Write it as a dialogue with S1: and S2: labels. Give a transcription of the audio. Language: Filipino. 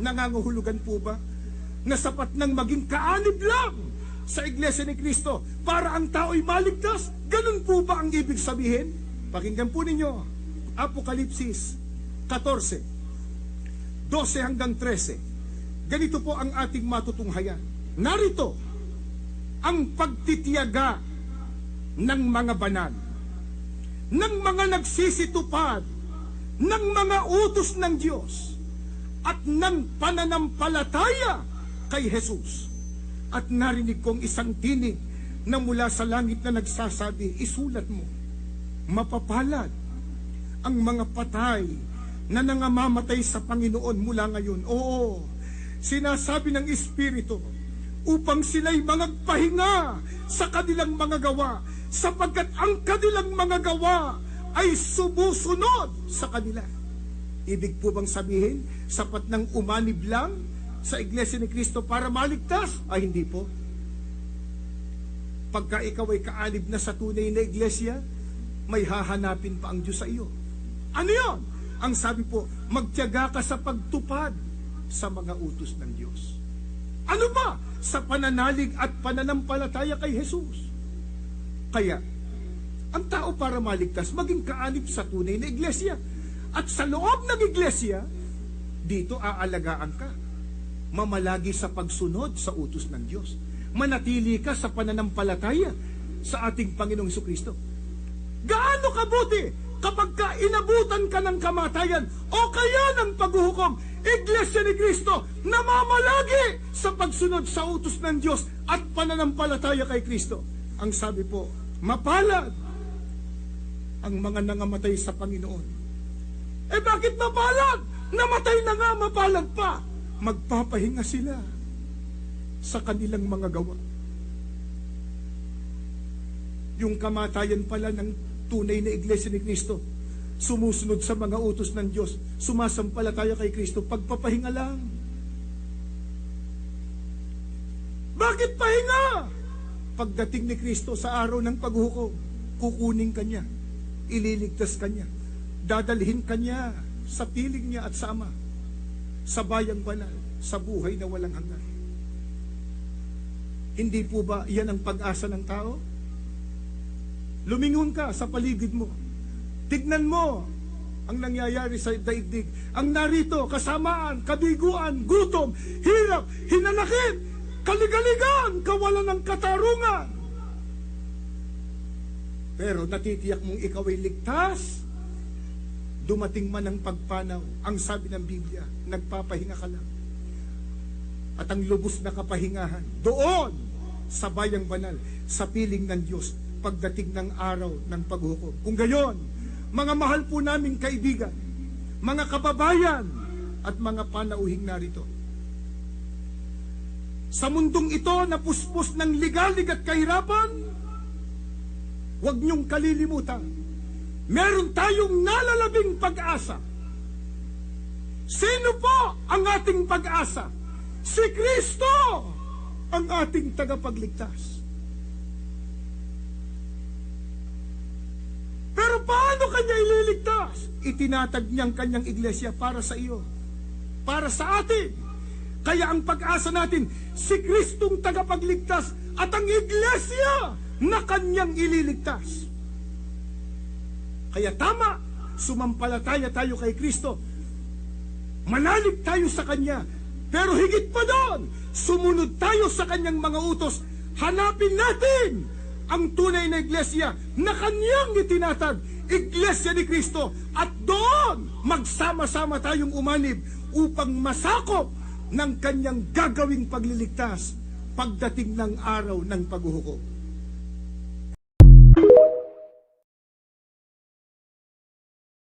S1: Nangangahulugan po ba na sapat nang maging kaanib lang sa Iglesia ni Kristo para ang tao'y maligtas? Ganun po ba ang ibig sabihin? Pakinggan po ninyo, Apokalipsis 14, 12 hanggang 13. Ganito po ang ating matutunghayan. Narito ang pagtitiyaga ng mga banal, ng mga nagsisitupad, ng mga utos ng Diyos, at ng pananampalataya kay Jesus. At narinig kong isang tinig na mula sa langit na nagsasabi, isulat mo, mapapalad ang mga patay na nangamamatay sa Panginoon mula ngayon. Oo, sinasabi ng Espiritu upang sila'y magpahinga sa kanilang mga gawa sapagkat ang kanilang mga gawa ay sumusunod sa kanila. Ibig po bang sabihin, sapat ng umanib lang sa Iglesia ni Kristo para maligtas? Ay hindi po. Pagka ikaw ay kaanib na sa tunay na iglesia, may hahanapin pa ang Diyos sa iyo. Ano yon? Ang sabi po, magtiyaga ka sa pagtupad sa mga utos ng Diyos. Ano ba? Sa pananalig at pananampalataya kay Jesus. Kaya, ang tao para maligtas, maging kaanib sa tunay na iglesia. At sa loob ng iglesia, dito aalagaan ka. Mamalagi sa pagsunod sa utos ng Diyos. Manatili ka sa pananampalataya sa ating Panginoong Kristo. Gaano kabuti kapag ka inabutan ka ng kamatayan o kaya ng paghuhukom, Iglesia ni Kristo na mamalagi sa pagsunod sa utos ng Diyos at pananampalataya kay Kristo. Ang sabi po, mapalad ang mga nangamatay sa Panginoon. Eh bakit mapalad? Namatay na nga, mapalad pa. Magpapahinga sila sa kanilang mga gawa. Yung kamatayan pala ng tunay na iglesia ni Kristo, sumusunod sa mga utos ng Diyos, sumasampalataya kay Kristo, pagpapahinga lang. Bakit pahinga? Pagdating ni Kristo sa araw ng paghukom, kukunin ka niya, ililigtas ka niya, dadalhin ka niya sa piling niya at sa Ama, sa bayang banal, sa buhay na walang hanggan. Hindi po ba yan ang pag-asa ng tao? Lumingon ka sa paligid mo. Tignan mo ang nangyayari sa daigdig. Ang narito, kasamaan, kabiguan, gutom, hirap, hinanakit, kaligaligan, kawalan ng katarungan. Pero natitiyak mong ikaw ay ligtas. Dumating man ang pagpanaw, ang sabi ng Biblia, nagpapahinga ka lang. At ang lubos na kapahingahan, doon, sa bayang banal, sa piling ng Diyos, pagdating ng araw ng paghukom. Kung gayon, mga mahal po naming kaibigan, mga kababayan, at mga panauhing narito. Sa mundong ito na puspos ng ligalig at kahirapan, huwag niyong kalilimutan, meron tayong nalalabing pag-asa. Sino po ang ating pag-asa? Si Kristo ang ating tagapagligtas. Pero paano kanya ililigtas? Itinatag niyang kanyang iglesia para sa iyo. Para sa atin. Kaya ang pag-asa natin, si Kristong tagapagligtas at ang iglesia na kanyang ililigtas. Kaya tama, sumampalataya tayo kay Kristo. Manalig tayo sa Kanya. Pero higit pa doon, sumunod tayo sa Kanyang mga utos. Hanapin natin ang tunay na iglesia na Kanyang itinatag, iglesia ni Kristo. At doon, magsama-sama tayong umanib upang masakop ng Kanyang gagawing pagliligtas pagdating ng araw ng paghuhukom.